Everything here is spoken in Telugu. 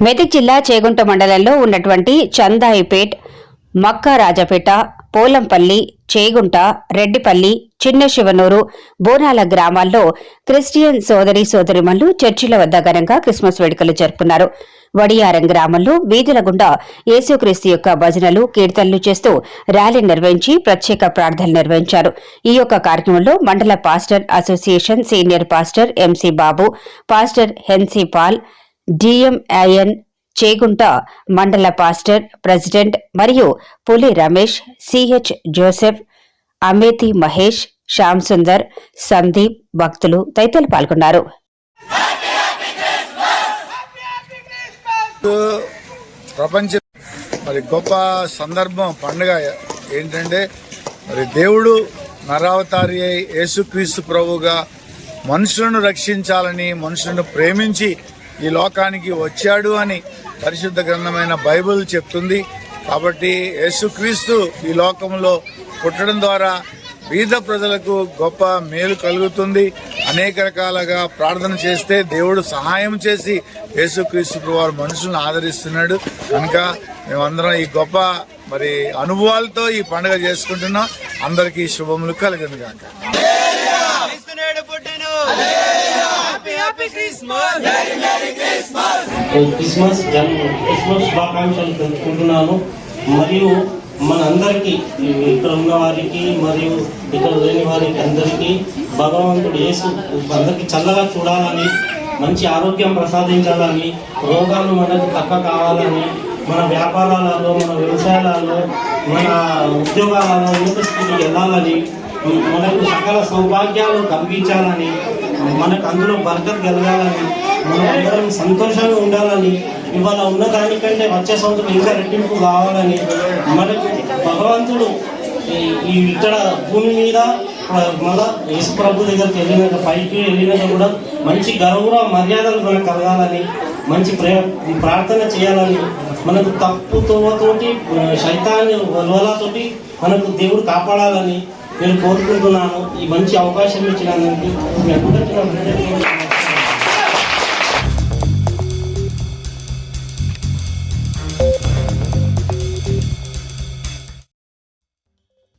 మెదక్ జిల్లా చేగుంట మండలంలో ఉన్నటువంటి చందాయిపేట్ మక్కారాజపేట పోలంపల్లి చేగుంట రెడ్డిపల్లి చిన్న శివనూరు బోనాల గ్రామాల్లో క్రిస్టియన్ సోదరి సోదరిమణులు చర్చిల వద్ద ఘనంగా క్రిస్మస్ వేడుకలు జరుపుకున్నారు. వడియారం గ్రామంలో వీధుల గుండా యేసుక్రీస్తు యొక్క భజనలు కీర్తనలు చేస్తూ ర్యాలీ నిర్వహించి ప్రత్యేక ప్రార్థనలు నిర్వహించారు. ఈ యొక్క కార్యక్రమంలో మండల pastor association senior pastor MC Babu pastor Hency Paul DMIN Chegunta మండల పాస్టర్ ప్రెసిడెంట్ మరియు పులి రమేష్ సిహెచ్ జోసెఫ్ అమేతి మహేష్ శ్యామ్ సుందర్ సందీప్ భక్తులు తదితరులు పాల్గొన్నారు. ప్రపంచ మరి గొప్ప సందర్భం పండుగ ఏంటంటే మరి దేవుడు నరావతారి అయి యేసుక్రీస్తు ప్రభుగా మనుషులను రక్షించాలని మనుషులను ప్రేమించి ఈ లోకానికి వచ్చాడు అని పరిశుద్ధ గ్రంథమైన బైబిల్ చెప్తుంది. కాబట్టి యేసుక్రీస్తు ఈ లోకంలో పుట్టడం ద్వారా బీద ప్రజలకు గొప్ప మేలు కలుగుతుంది. అనేక రకాలుగా ప్రార్థన చేస్తే దేవుడు సహాయం చేసి యేసుక్రీస్తు వారు మనుషులను ఆదరిస్తున్నాడు. కనుక మేమందరం ఈ గొప్ప మరి అనుభవాలతో ఈ పండుగ చేసుకుంటున్నాం. అందరికీ శుభములు కలిగింది కాక క్రిస్మస్ క్రిస్మస్ క్రిస్మస్ శుభాకాంక్షలు తెలుపుకుంటున్నాను. మరియు మనందరికీ ఇక్కడ ఉన్న వారికి మరియు ఇక్కడ లేని వారికి అందరికీ భగవంతుడు యేసు అందరికీ చల్లగా చూడాలని మంచి ఆరోగ్యం ప్రసాదించాలని రోగాలు మనకు తక్క కావాలని మన వ్యాపారాలలో మన వ్యవసాయాలలో మన ఉద్యోగాలలో ఉన్నత స్థితికి వెళ్ళాలని మనకు సకల సౌభాగ్యాలు కల్పించాలని మనకు అందులో బర్కత్ కలగాలని మనం అందరం సంతోషంగా ఉండాలని ఇవాళ ఉన్న దానికంటే వచ్చే సంవత్సరం ఇంకా రెట్టింపు కావాలని మనకు భగవంతుడు ఈ- ఇక్కడ భూమి మీద ఆ, మళ్ళా యేసు ప్రభు దగ్గరికి వెళ్ళినాక పైకి వెళ్ళినాక కూడా మంచి గౌరవ మర్యాదలు మనకు కలగాలని మంచి ప్రే ప్రార్థన చేయాలని మనకు తప్పుతోటి శైతాన్ని వలవలతోటి మనకు దేవుడు కాపాడాలని నేను కోరుకుంటున్నాను ఈ మంచి అవకాశం ఇచ్చినందుకు. మీ అందరికీ